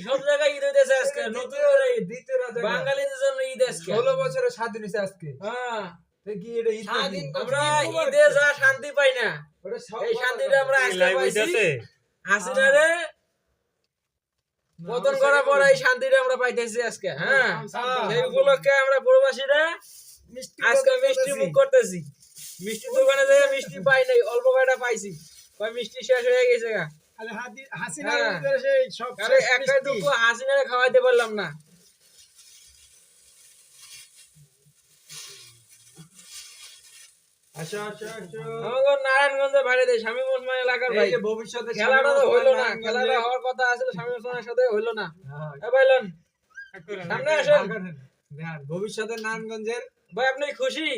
সব জায়গায় ঈদ হইতেছে আজকে নতুন দ্বিতীয় বাঙালিদের জন্য ঈদ আজকে। ষোলো বছরে স্বাধীন হয়েছে আজকে। হ্যাঁ। কি এটা ঈদ আমরা ঈদে যা শান্তি পাই না। এই শান্তিটা আমরা আজকে পাইছি। পতন করার পর এই শান্তিটা আমরা পাইতেছি আজকে হ্যাঁ? সেই উপলক্ষে আমরা প্রবাসীরা আজকে মিষ্টি মুখ করতেছি। মিষ্টি দোকানে যেয়ে মিষ্টি পাই নাই অল্প কয়টা পাইছি। কয় মিষ্টি শেষ হয়ে গেছে গা। হাসিনার হ্যাঁ। খাওয়াইতে পারলাম না। বাইরে দেয় স্বামী ওসমান এলাকার ভাই ভবিষ্যতে খেলাটা তো হইল না খেলাটা হওয়ার কথা স্বামী ওসমানের সাথে হইল না। হ্যাঁ, ভাইলন সামনে আসেন। ভবিষ্যতে নারায়ণগঞ্জের ভাই আপনি খুশি?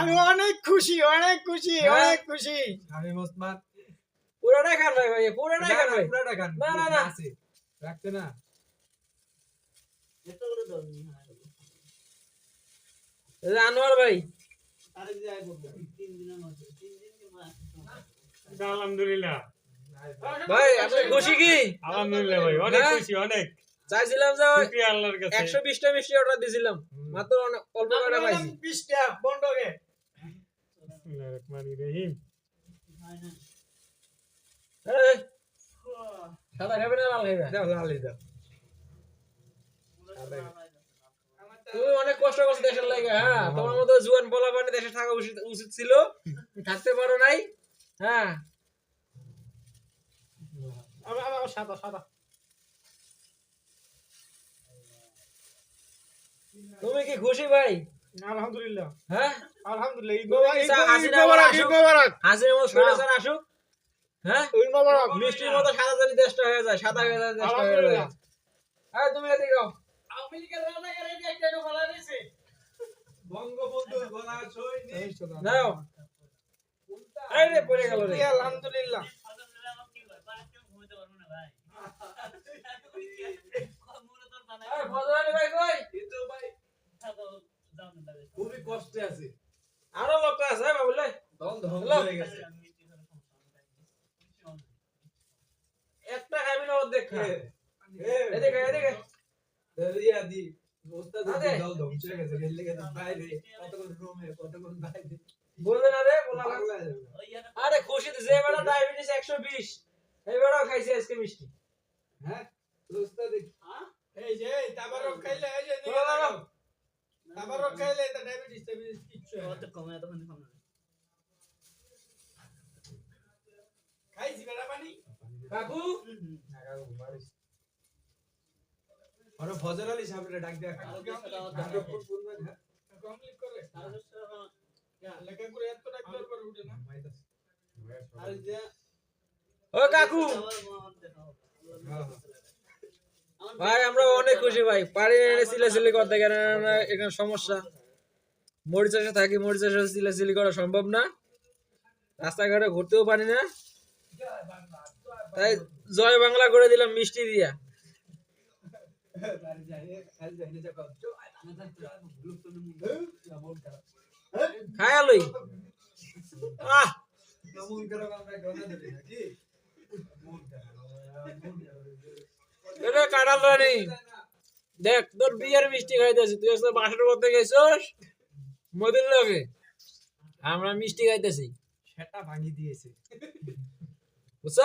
আমি অনেক খুশি অনেক খুশি হ্যাঁ। অনেক খুশি। শামীম ওসমান পুরোটাই খান ভাই ভাই পুরোটাই খান ভাই পুরাটা গান না, না, না। আছে। রাখতে না। আনোয়ার ভাই। আলহামদুলিল্লাহ। ভাই আপনি খুশি কি? আলহামদুলিল্লাহ ভাই অনেক? খুশি অনেক। চাইছিলাম যে আল্লাহর কাছে। মিষ্টি অর্ডার দিছিলাম মাত্র অনেক- অল্প কয়টা পাইছি। বিশটা বন্ডকে বিসমিল্লাহির রহমানির রহিম এই, সাদা খাবে না লাল খাবে দাও লালি দাও তুমি অনেক কষ্ট করছ দেশের লাগে হ্যাঁ? তোমার মতো জুয়ান বলা মানে দেশে থাকা উচিত ছিল। থাকতে পারো নাই হ্যাঁ? সাদা সাদা। তুমি কি খুশি ভাই? আলহামদুলিল্লাহ। হ্যাঁ? আলহামদুলিল্লাহ। আসুক? হ্যাঁ? মিষ্টির মতো সাদা জানি দেশটা হয়ে যায় সাদা হয়ে যায় দেশটা হয়ে যায়। হ্যাঁ তুমি এদিকে যাও। আরে খুবই কষ্টে আছে। আরও লোক আছে হ্যাঁ বাবুলে হয়ে গেছে। একটা খাবি না অর্ধেক খা এ, এদিকে এদিকে দি ওস্তাদ আরে। দল ধ্বংস গেছে গেলে গেছে বাইরে কতক্ষণ রুমে কতক্ষণ বাইরে। বলবে না রে বলা লাগবে। পাগলা যাবে। আরে খুশি যে বেটা ডায়াবেটিস একশো বিশ। এই বেটাও খাইছে আজকে মিষ্টি। হ্যাঁ? ওস্তাদ এই যে তাবারক খাইলে এই যে। তাবারক খাইলে এটা ডায়াবেটিস ডায়াবেটিস কিচ্ছু না। খাইছি বেড়া পানি। কাকু? আরে ফজর আলী সাহেবরে ডাক দেয়া নাটক কমপ্লিট করে লেখা করে এত ডাক্তার পরে উঠে না। আর যে। ও কাকু! ভাই আমরা অনেক খুশি ভাই। পারি সিলাসিলি করতে কেন না এখানে সমস্যা। মরিচ চাষে থাকি মরিচ চাষে সিলাসিলি করা সম্ভব না। রাস্তাঘাটে ঘুরতেও পারি না। তাই জয় বাংলা করে দিলাম মিষ্টি দিয়া। বাড়ি যাই কাল যাই না যখন গ্রুপ তো মন খারাপ খায়া লই আহ কাটাল রানি। দেখ তোর বিয়ের মিষ্টি খাইতেছি। তুই আজকে বাসের মধ্যে গেছিস? মদির লগে। আমরা মিষ্টি খাইতেছি। সেটা ভাঙি দিয়েছে। বুঝছ?